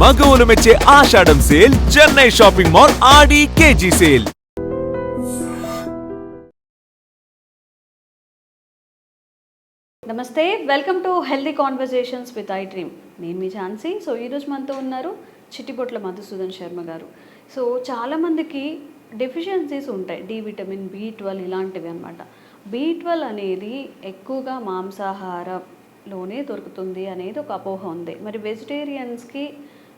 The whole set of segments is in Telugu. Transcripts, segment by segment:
మగవులు మెచ్చే Ashadham sale Chennai shopping mall Aadi KG sale. నమస్తే welcome to healthy conversations with I dream నేను మీ ఝాన్సీ. సో ఈరోజు మనతో ఉన్నారు చిట్టిబొట్ల మధుసూదన్ శర్మ గారు. సో చాలామందికి డెఫిషియన్సీస్ ఉంటాయి. డి విటమిన్ బి ట్వెల్వ్ ఇలాంటివి అనమాట బి ట్వెల్వ్ అనేది ఎక్కువగా మాంసాహారంలోనే దొరుకుతుంది అనేది ఒక అపోహ ఉంది. మరి వెజిటేరియన్స్కి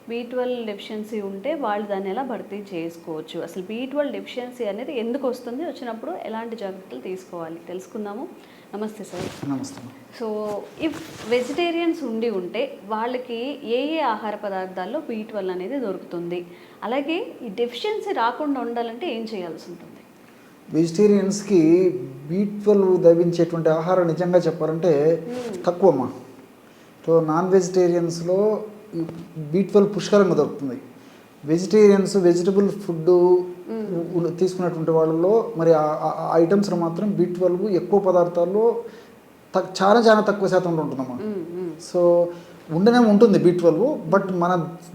బీ ట్వెల్వ్ డెఫిషియన్సీ ఉంటే వాళ్ళు దాన్ని ఎలా భర్తీ చేసుకోవచ్చు? అసలు బీ ట్వెల్వ్ డెఫిషియన్సీ అనేది ఎందుకు వస్తుంది? వచ్చినప్పుడు ఎలాంటి జాగ్రత్తలు తీసుకోవాలి? తెలుసుకుందాము. నమస్తే సార్. నమస్తే. సో ఇఫ్ వెజిటేరియన్స్ ఉండి ఉంటే వాళ్ళకి ఏ ఏ ఆహార పదార్థాల్లో బీ ట్వెల్వ్ అనేది దొరుకుతుంది? అలాగే ఈ డెఫిషియన్సీ రాకుండా ఉండాలంటే ఏం చేయాల్సి ఉంటుంది? వెజిటేరియన్స్కి బీ ట్వెల్వ్ దవించేటువంటి ఆహారం నిజంగా చెప్పాలంటే తక్కువమ్మా. సో నాన్ వెజిటేరియన్స్లో బీ ట్వెల్వ్ పుష్కలంగా దొరుకుతుంది వెజిటేరియన్స్ వెజిటబుల్ ఫుడ్ తీసుకున్నటువంటి వాళ్ళలో మరి ఆ ఐటమ్స్లో మాత్రం బీ ట్వెల్వ్ ఎక్కువ పదార్థాల్లో చాలా చాలా తక్కువ శాతంలో ఉంటుందమ్మా మ్మ్, మ్మ్. సో ఉండనే ఉంటుంది బీ ట్వెల్వ్ బట్ మన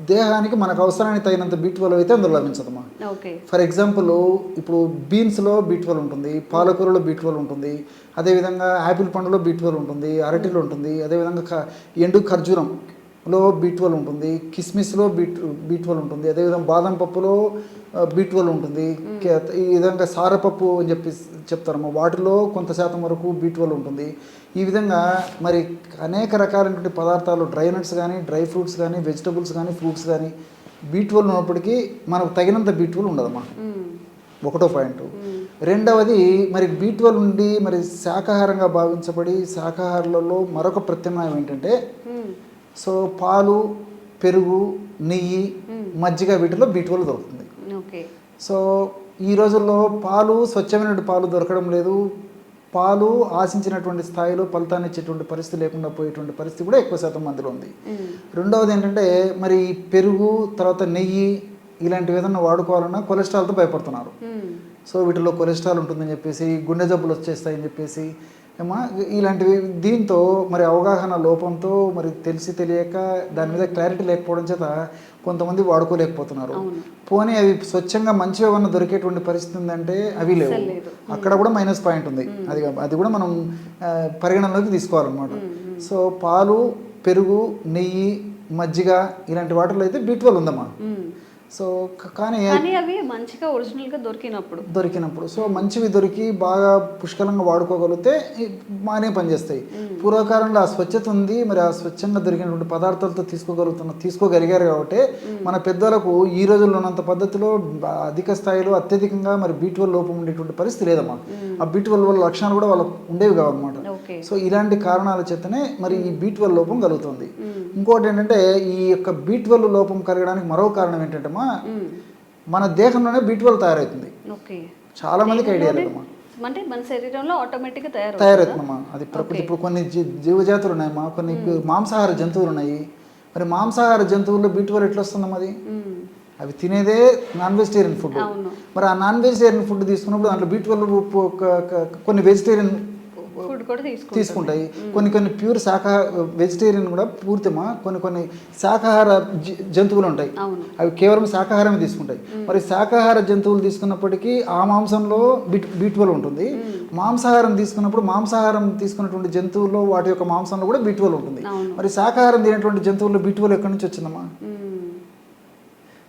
దేహానికి మనకు అవసరానికి తగినంత బీ ట్వెల్వ్ అయితే అందులో లభించదమ్మా. ఫర్ ఎగ్జాంపుల్ ఇప్పుడు బీన్స్లో బీ ట్వెల్వ్ ఉంటుంది పాలకూరలో బీ ట్వెల్వ్ ఉంటుంది అదేవిధంగా యాపిల్ పండులో బీ ట్వెల్వ్ ఉంటుంది అరటిలో ఉంటుంది అదేవిధంగా ఎండు ఖర్జూరంలో బీ ట్వెల్వ్ ఉంటుంది కిస్మిస్లో బీ బీ ట్వెల్వ్ ఉంటుంది అదేవిధంగా బాదం పప్పులో బీ ట్వెల్వ్ ఉంటుంది. ఈ విధంగా సారపప్పు అని చెప్పి చెప్తారమ్మా. వాటిలో కొంత శాతం వరకు బీ ట్వెల్వ్ ఉంటుంది. ఈ విధంగా మరి అనేక రకాలైనటువంటి పదార్థాలు డ్రై నట్స్ కానీ డ్రై ఫ్రూట్స్ కానీ వెజిటబుల్స్ కానీ ఫ్రూట్స్ కానీ బీ ట్వెల్వ్ ఉన్నప్పటికీ మనకు తగినంత బీ ట్వెల్వ్ ఉండదమ్మా. మ్మ్, ఒకటో పాయింట్. రెండవది మరి బీ ట్వెల్వ్ నుండి మరి శాకాహారంగా భావించబడి శాకాహారులలో మరొక ప్రత్యామ్నాయం ఏంటంటే సో పాలు పెరుగు నెయ్యి మజ్జిగ వీటిలో బీ ట్వెల్వ్ దొరుకుతుంది. సో ఈ రోజుల్లో పాలు స్వచ్ఛమైన పాలు దొరకడం లేదు. పాలు ఆశించినటువంటి స్థాయిలో ఫలితాన్ని ఇచ్చేటువంటి పరిస్థితి లేకుండా పోయేటువంటి పరిస్థితి కూడా ఎక్కువ శాతం మందిలో ఉంది. రెండవది ఏంటంటే మరి పెరుగు తర్వాత నెయ్యి ఇలాంటివి ఏదైనా వాడుకోవాలన్నా కొలెస్ట్రాల్తో భయపడుతున్నారు. సో వీటిలో కొలెస్ట్రాల్ ఉంటుందని చెప్పేసి గుండె జబ్బులు వచ్చేస్తాయని చెప్పేసి ఏమా? ఇలాంటివి. దీంతో మరి అవగాహన లోపంతో మరి తెలిసి తెలియక దాని మీద క్లారిటీ లేకపోవడం చేత కొంతమంది వాడుకోలేకపోతున్నారు. పోనీ అవి స్వచ్ఛంగా మంచిగా ఏమన్నా దొరికేటువంటి పరిస్థితి ఉందంటే అవి లేవు. అక్కడ కూడా మైనస్ పాయింట్ ఉంది. అది అది కూడా మనం పరిగణనలోకి తీసుకోవాలన్నమాట. సో పాలు పెరుగు నెయ్యి మజ్జిగ ఇలాంటి వాటిలో అయితే బీ ట్వెల్వ్ ఉందమ్మా. మ్మ్. సో కానీ కానీ అవి మంచిగా ఒరిజినల్గా దొరికినప్పుడు. దొరికినప్పుడు. సో మంచివి దొరికి బాగా పుష్కలంగా వాడుకోగలిగితే బాగానే పనిచేస్తాయి. పూర్వకాలంలో ఆ స్వచ్ఛత ఉంది. మరి ఆ స్వచ్ఛంగా దొరికినటువంటి పదార్థాలతో తీసుకోగలుగుతున్న తీసుకోగలిగారు కాబట్టి మన పెద్దలకు ఈ రోజుల్లో ఉన్నంత పద్ధతిలో అధిక స్థాయిలో అత్యధికంగా మరి బీ లోపం ఉండేటువంటి పరిస్థితి లేదమ్మా. ఆ బీ వల్ల లక్షణాలు కూడా వాళ్ళకు ఉండేవి కావన్నమాట. సో ఇలాంటి కారణాల చేతనే మరి ఈ బీ లోపం కలుగుతుంది. ఇంకోటి ఏంటంటే ఈ యొక్క బీ లోపం కలగడానికి మరో కారణం ఏంటంటే మ్మ్. మన దేహంలోనే బీ తయారవుతుంది. చాలా మందికి ఐడియా లేదమ్మా. అంటే మన శరీరంలో ఆటోమేటిక్గా తయారు తయారవుతుందమ్మా. అది ప్రకృతి ఇప్పుడు కొన్ని జీవజాతులు ఉన్నాయమ్మా కొన్ని మాంసాహార జంతువులు ఉన్నాయి. మరి మాంసాహార జంతువుల్లో బీటువల్ ఎట్లా వస్తుందమ్మా అది. అవి తినేదే నాన్ వెజిటేరియన్ ఫుడ్ మరి ఆ నాన్ వెజిటేరియన్ ఫుడ్ తీసుకున్నప్పుడు దాంట్లో బీటువల్ కొన్ని వెజిటేరియన్ తీసుకుంటాయి. కొన్ని కొన్ని ప్యూర్ శాఖాహార వెజిటేరియన్ కూడా పూర్తిమా కొన్ని కొన్ని శాకాహార జ- జంతువులు ఉంటాయి. అవి కేవలం శాకాహారమే తీసుకుంటాయి. మరి శాకాహార జంతువులు తీసుకున్నప్పటికీ ఆ మాంసంలో బిట్ బీట్వల్ ఉంటుంది. మాంసాహారం తీసుకున్నప్పుడు మాంసాహారం తీసుకున్నటువంటి జంతువుల్లో వాటి యొక్క మాంసంలో కూడా బీట్వల్ ఉంటుంది. మరి శాకాహారం తినేటువంటి జంతువుల్లో బీట్వల్ ఎక్కడి నుంచి వచ్చిందమ్మా? మ్మ్.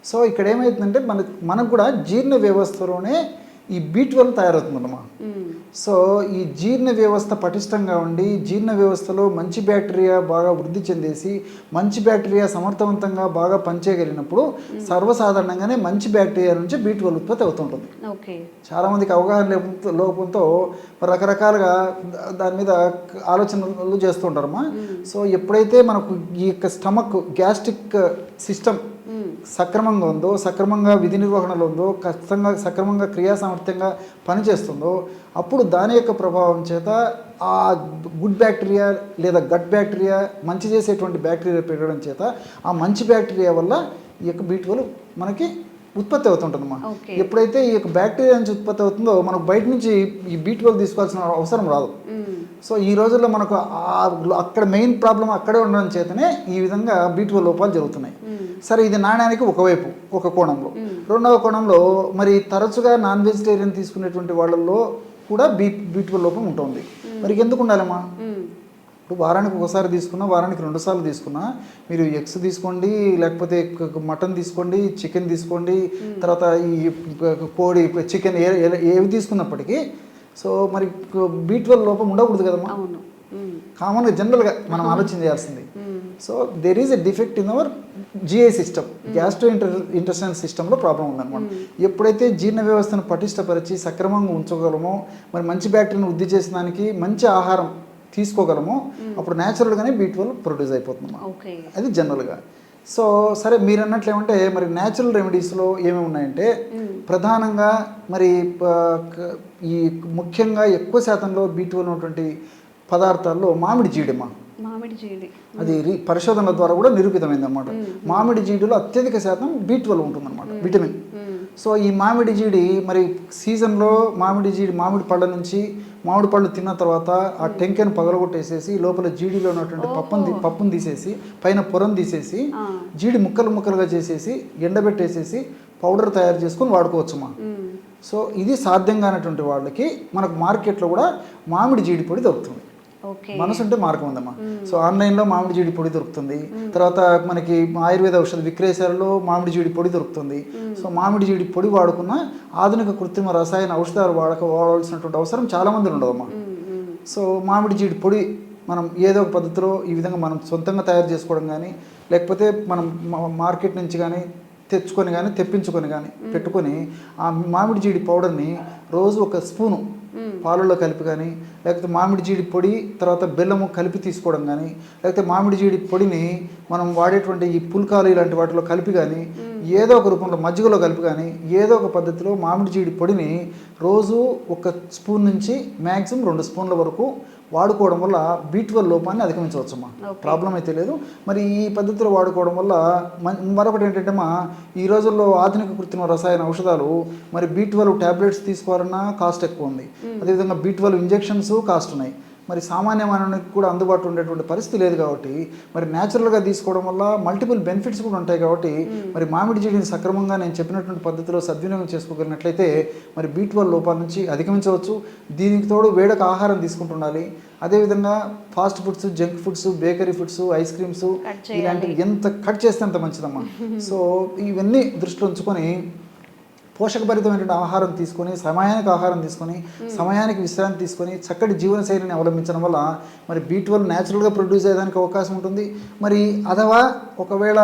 సో ఇక్కడ ఏమవుతుందంటే మన మనకు కూడా జీర్ణ వ్యవస్థలోనే ఈ బీట్వల్ తయారవుతుందన్నమా మ్మ్. సో ఈ జీర్ణ వ్యవస్థ పటిష్టంగా ఉండి జీర్ణ వ్యవస్థలో మంచి బ్యాక్టీరియా బాగా వృద్ధి చెందేసి మంచి బ్యాక్టీరియా సమర్థవంతంగా బాగా పనిచేయగలిగినప్పుడు సర్వసాధారణంగానే మంచి బ్యాక్టీరియా నుంచి బీ ట్వెల్వ్ ఉత్పత్తి అవుతుంటుంది. ఓకే. చాలామందికి అవగాహన లోపంతో రకరకాలుగా దాని మీద ఆలోచనలు చేస్తుంటారమ్మా సో ఎప్పుడైతే మనకు ఈ యొక్క స్టమక్ గ్యాస్ట్రిక్ సిస్టమ్. సక్రమంగా ఉందో సక్రమంగా విధి నిర్వహణలో ఉందో ఖచ్చితంగా సక్రమంగా క్రియా సామర్థ్యంగా పనిచేస్తుందో అప్పుడు దాని యొక్క ప్రభావం చేత ఆ గుడ్ బ్యాక్టీరియా లేదా గట్ బ్యాక్టీరియా మంచి చేసేటువంటి బ్యాక్టీరియా పెరగడం చేత ఆ మంచి బ్యాక్టీరియా వల్ల ఈ యొక్క బీటువలు మనకి ఉత్పత్తి అవుతుంటుందమ్మా Okay. ఎప్పుడైతే ఈ యొక్క బ్యాక్టీరియా నుంచి ఉత్పత్తి అవుతుందో మనకు బయట నుంచి ఈ బీ ట్వెల్వ్ తీసుకోవాల్సిన అవసరం రాదు. సో ఈ రోజుల్లో మనకు అక్కడ మెయిన్ ప్రాబ్లం అక్కడే ఉండడం చేతనే ఈ విధంగా బీ ట్వెల్వ్ లోపాలు జరుగుతున్నాయి. సరే ఇది నాణ్యానికి ఒకవైపు ఒక కోణంలో రెండవ కోణంలో మరి తరచుగా నాన్ వెజిటేరియన్ తీసుకునేటువంటి వాళ్ళల్లో కూడా బీ బీ ట్వెల్వ్ లోపం ఉంటుంది మరి ఎందుకు ఉండాలమ్మా మ్మ్. ఇప్పుడు వారానికి ఒకసారి తీసుకున్నా వారానికి రెండు సార్లు తీసుకున్నా మీరు ఎగ్స్ తీసుకోండి లేకపోతే మటన్ తీసుకోండి చికెన్ తీసుకోండి తర్వాత ఈ కోడి చికెన్ ఏ ఏవి తీసుకున్నప్పటికీ సో మరి బీ ట్వెల్వ్ లోపం ఉండకూడదు కదమ్మా. కామన్గా జనరల్గా మనం ఆలోచన చేయాల్సింది. So there is a defect in our GI system gastro inter intestine సిస్టంలో ప్రాబ్లం ఉందన్నమాట. ఎప్పుడైతే జీర్ణ వ్యవస్థను పటిష్టపరిచి సక్రమంగా ఉంచగలమో మరి మంచి బ్యాక్టీరియాను వృద్ధి చేసడానికి మంచి ఆహారం తీసుకోగలమో అప్పుడు న్యాచురల్గానే బీ ట్వెల్వ్ ప్రొడ్యూస్ అయిపోతుంది ఓకే. అది జనరల్గా సో సరే మీరు అన్నట్లు ఏమంటే మరి న్యాచురల్ రెమెడీస్లో ఏమేమి ఉన్నాయంటే ప్రధానంగా మరి ఈ ముఖ్యంగా ఎక్కువ శాతంలో బీ ట్వెల్వ్ ఉన్నటువంటి పదార్థాల్లో మామిడి జీడిమ మామిడి జీడి. అది పరిశోధనల ద్వారా కూడా నిరూపితమైంది అనమాట మామిడి జీడిలో అత్యధిక శాతం బీ ట్వెల్వ్ ఉంటుందన్నమాట. విటమిన్. సో ఈ మామిడి జీడి మరి సీజన్లో మామిడి జీడి మామిడి పళ్ళ నుంచి మామిడి పళ్ళు తిన్న తర్వాత ఆ టెంకెను పగలగొట్టేసేసి లోపల జీడిలో ఉన్నటువంటి పప్పును పప్పును తీసేసి పైన పొరం తీసేసి. జీడి ముక్కలు ముక్కలుగా చేసేసి ఎండబెట్టేసేసి పౌడర్ తయారు చేసుకొని వాడుకోవచ్చుమా మ్మ్. సో ఇది సాధ్యం కానటువంటి వాళ్ళకి మనకు మార్కెట్లో కూడా మామిడి జీడి పొడి దొరుకుతుంది మనసు ఉంటే మార్గం ఉందమ్మా. సో ఆన్లైన్లో మామిడి జీడి పొడి దొరుకుతుంది. తర్వాత మనకి ఆయుర్వేద ఔషధ విక్రయశాలలో మామిడి జీడి పొడి దొరుకుతుంది. సో మామిడి జీడి పొడి వాడుకున్న ఆధునిక కృత్రిమ రసాయన ఔషధాలు వాడక వాడవలసినటువంటి అవసరం చాలా మంది ఉండదమ్మా. మ్మ్. మ్మ్. సో మామిడి జీడి పొడి మనం ఏదో ఒక పద్ధతిలో ఈ విధంగా మనం సొంతంగా తయారు చేసుకోవడం కానీ లేకపోతే మనం మార్కెట్ నుంచి కానీ తెచ్చుకొని కానీ తెప్పించుకొని కానీ పెట్టుకొని ఆ మామిడి జీడి పౌడర్ని రోజు ఒక స్పూను పాలలో కలిపి కానీ లేకపోతే మామిడి జీడి పొడి తర్వాత బెల్లము కలిపి తీసుకోవడం కానీ లేకపోతే మామిడి జీడి పొడిని మనం వాడేటువంటి ఈ పుల్కాలు ఇలాంటి వాటిలో కలిపి కానీ ఏదో ఒక రూపంలో మజ్జిగలో కలిపి కానీ ఏదో ఒక పద్ధతిలో మామిడి జీడి పొడిని రోజు ఒక స్పూన్ నుంచి మ్యాక్సిమం రెండు స్పూన్ల వరకు వాడుకోవడం వల్ల బీ ట్వెల్వ్ లోపాన్ని అధిగమించవచ్చమ్మా. Okay. ప్రాబ్లం అయితే లేదు. మరి ఈ పద్ధతిలో వాడుకోవడం వల్ల మరొకటి ఏంటంటే మా ఈ రోజుల్లో ఆధునిక కృత్రిమ రసాయన ఔషధాలు మరి బీ ట్వెల్వ్ ట్యాబ్లెట్స్ తీసుకోవాలన్నా కాస్ట్ ఎక్కువ ఉంది. అదేవిధంగా బీ ట్వెల్వ్ ఇంజెక్షన్స్ కాస్ట్ ఉన్నాయి. మరి సామాన్య మానవునికి కూడా అందుబాటులో ఉండేటువంటి పరిస్థితి లేదు కాబట్టి మరి న్యాచురల్గా తీసుకోవడం వల్ల మల్టిపుల్ బెనిఫిట్స్ కూడా ఉంటాయి కాబట్టి మరి మామిడి జీడిని సక్రమంగా నేను చెప్పినటువంటి పద్ధతిలో సద్వినియోగం చేసుకోగలిగినట్లయితే మరి బీ ట్వెల్వ్ లోపాల నుంచి అధిగమించవచ్చు. దీనికి తోడు వేడొక ఆహారం తీసుకుంటుండాలి. అదేవిధంగా fast foods junk foods bakery foods ice creams. ఇలాంటివి ఎంత కట్ చేస్తే అంత మంచిదమ్మా. సో ఇవన్నీ దృష్టిలో ఉంచుకొని పోషకభరితమైనటువంటి ఆహారం తీసుకొని సమయానికి ఆహారం తీసుకొని సమయానికి విశ్రాంతి తీసుకొని చక్కటి జీవనశైలిని అవలంబించడం వల్ల మరి బీ ట్వెల్వ్ న్యాచురల్గా ప్రొడ్యూస్ అయ్యేదానికి అవకాశం ఉంటుంది. మరి అథవా ఒకవేళ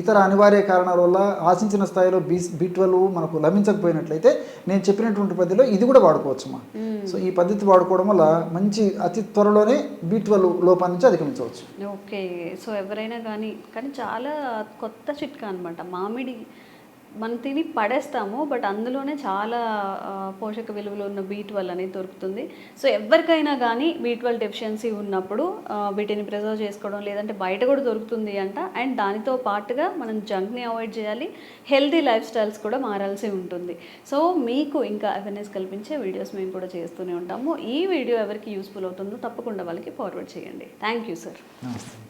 ఇతర అనివార్య కారణాల వల్ల ఆశించిన స్థాయిలో బీ బీ ట్వెల్వ్ మనకు లభించకపోయినట్లయితే నేను చెప్పినటువంటి పద్ధతిలో ఇది కూడా వాడుకోవచ్చమ్మా సో ఈ పద్ధతి వాడుకోవడం వల్ల మంచి అతి త్వరలోనే బీ ట్వెల్వ్ లోపాల నుంచి అధిగమించవచ్చు. ఓకే. సో ఎవరైనా కానీ కానీ చాలా కొత్త చిట్కా అనమాట మామిడి మనం తిని పడేస్తాము బట్ అందులోనే చాలా పోషక విలువలు ఉన్న బీ ట్వెల్వ్ అనేది దొరుకుతుంది. సో ఎవరికైనా కానీ బీ ట్వెల్వ్ డెఫిషియన్సీ ఉన్నప్పుడు వీటిని ప్రిజర్వ్ చేసుకోవడం లేదంటే బయట కూడా దొరుకుతుంది అంట. అండ్ దానితో పాటుగా మనం జంక్ని అవాయిడ్ చేయాలి. హెల్తీ లైఫ్ స్టైల్స్ కూడా మారాల్సి ఉంటుంది. సో మీకు ఇంకా అవేర్నెస్ కల్పించే వీడియోస్ మేము కూడా చేస్తూనే ఉంటాము. ఈ వీడియో ఎవరికి యూస్ఫుల్ అవుతుందో తప్పకుండా వాళ్ళకి ఫార్వర్డ్ చేయండి. థ్యాంక్ యూ సార్ నమస్తే.